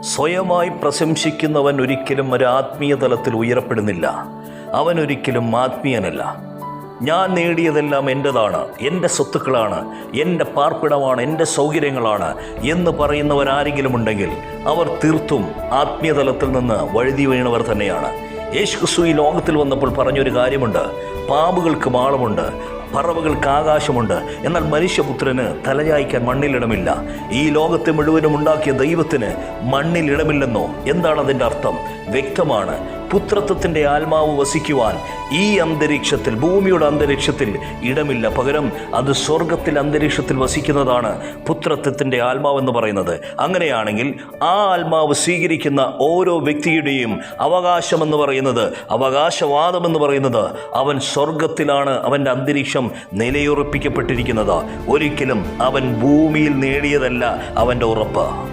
സ്വയമായി പ്രശംസിക്കുന്നവൻ ഒരിക്കലും ഒരു ആത്മീയ തലത്തിൽ ഉയരപ്പെടുന്നില്ല. അവൻ ഒരിക്കലും ആത്മീയനല്ല. ഞാൻ നേടിയതെല്ലാം എന്റെതാണ് എന്റെ സ്വത്തുക്കളാണ്. എന്റെ പാർപ്പിടമാണ്. എന്റെ സൗകര്യങ്ങളാണ് എന്ന് പറയുന്നവരാരെങ്കിലും ഉണ്ടെങ്കിൽ അവർ തീർത്തും ആത്മീയതലത്തിൽ നിന്ന് വഴുതി വീണവർ തന്നെയാണ്. യേശുസു ഈ ലോകത്തിൽ വന്നപ്പോൾ പറഞ്ഞൊരു കാര്യമുണ്ട്. പാമ്പുകൾക്ക് മാളമുണ്ട് പറവകൾക്ക് ആകാശമുണ്ട്. എന്നാൽ മനുഷ്യപുത്രന് തലചായ്ക്കാൻ മണ്ണിലിടമില്ല. ഈ ലോകത്തെ മുഴുവനും ഉണ്ടാക്കിയ ദൈവത്തിന് മണ്ണിലിടമില്ലെന്നോ എന്താണ് അതിന്റെ അർത്ഥം? വ്യക്തമാണ്. പുത്രത്വത്തിന്റെ ആത്മാവ് വസിക്കുവാൻ ഈ അന്തരീക്ഷത്തിൽ ഭൂമിയുടെ അന്തരീക്ഷത്തിൽ ഇടമില്ല. പകരം അത് സ്വർഗത്തിൽ അന്തരീക്ഷത്തിൽ വസിക്കുന്നതാണ് പുത്രത്വത്തിന്റെ ആത്മാവെന്ന് പറയുന്നത്. അങ്ങനെയാണെങ്കിൽ ആ ആത്മാവ് സ്വീകരിക്കുന്ന ഓരോ വ്യക്തിയുടെയും അവകാശമെന്ന് പറയുന്നത് അവകാശവാദമെന്ന് പറയുന്നത് അവൻ സ്വർഗത്തിലാണ് അവന്റെ അന്തരീക്ഷം നിലയുറപ്പിക്കപ്പെട്ടിരിക്കുന്നത്. ഒരിക്കലും അവൻ ഭൂമിയിൽ നേടിയതല്ല അവന്റെ ഉറപ്പ്.